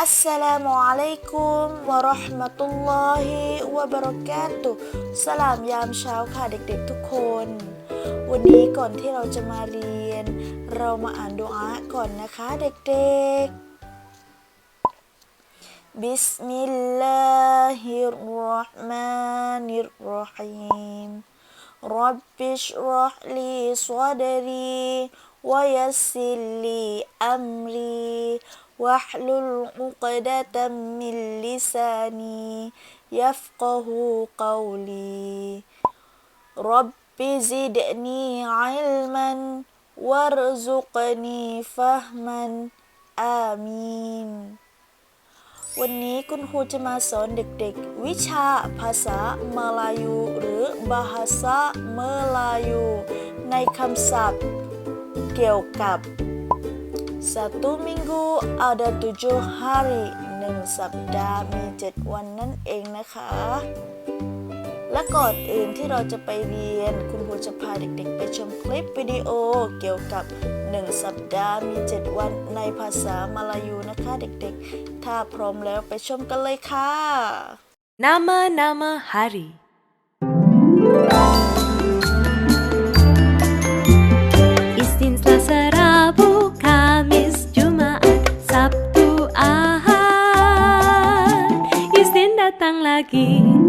อัสสลามุอะลัยกุมวะเราะห์มะตุลลอฮิวะบะเราะกาตุฮ์สลามยามเช้าค่ะเด็กๆทุกคน วันนี้ก่อนที่เราจะมาเรียน เรามาอ่านดุอาะห์ก่อนนะคะเด็กๆ บิสมิลลาฮิรเราะห์มานิรเราะฮีม رب اشرح لي صدري ويسر لي أمري واحلل عقدة من لساني يفقه قولي رب زدني علما وارزقني فهما آمين วันนี้คุณครูจะมาสอนเด็กๆ วิชาภาษามาลายู หรือบาฮาซาเมลายู ในคำศัพท์ เกี่ยวกับ satu minggu ada tujuh hari หนึ่งสัปดาห์มีเจ็ดวันนั่นเองนะคะ และก่อนอื่นที่เราจะไปเรียน คุณครูจะพาเด็กๆ ไปชมคลิปวิดีโอเกี่ยวกับ 1 สัปดาห์มี 7 วันในภาษามาลายูนะคะเด็กๆ ถ้าพร้อมแล้วไปชมกันเลยค่ะ Nama-nama hari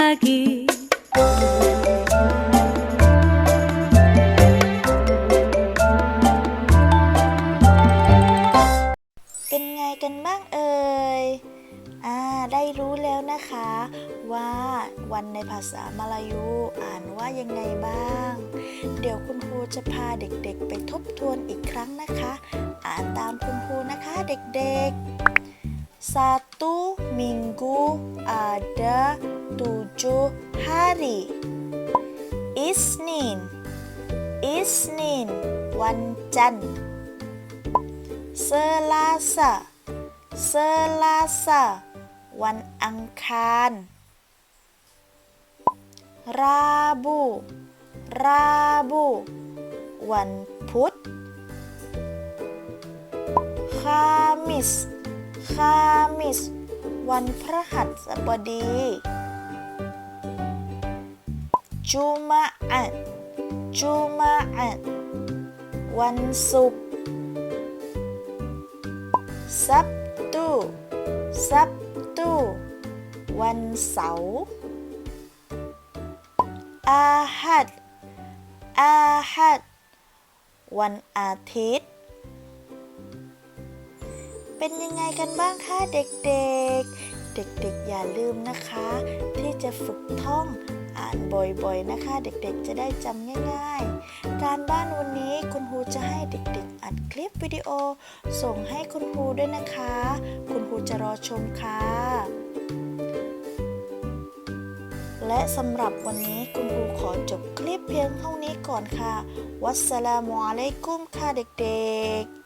lagi เป็นไงกันบ้างเอ่ย อ่า ได้รู้แล้วนะคะ ว่าวันในภาษามาลายูอ่านว่ายังไงบ้าง เดี๋ยวคุณครูจะพาเด็กๆ ไปทบทวนอีกครั้งนะคะ อ่านตามคุณครูนะคะเด็กๆ satu minggu ada tujuh hari Isnin Isnin วันจันทร์ Selasa Selasa วันอังคาร Rabu Rabu วันพุธ Kamis Kamis วันพฤหัสบดี Jumaat Jumaat วันศุกร์ Sabtu Sabtu วันเสาร์ Ahad Ahad วันอาทิตย์ เป็นยังไงกันบ้างคะเด็กๆ เด็กๆ อย่าลืมนะคะ ที่จะฝึกท่องานบ่อยๆนะคะ เด็กๆจะได้จำง่ายๆ การบ้านวันนี้คุณครูจะให้เด็กๆ อัดคลิปวิดีโอ ส่งให้คุณครูด้วยนะคะ คุณครูจะรอชมค่ะ และสำหรับวันนี้คุณครูขอจบคลิปเพียงเท่านี้ก่อนค่ะ วัสสลามุอะลัยกุมค่ะเด็กๆ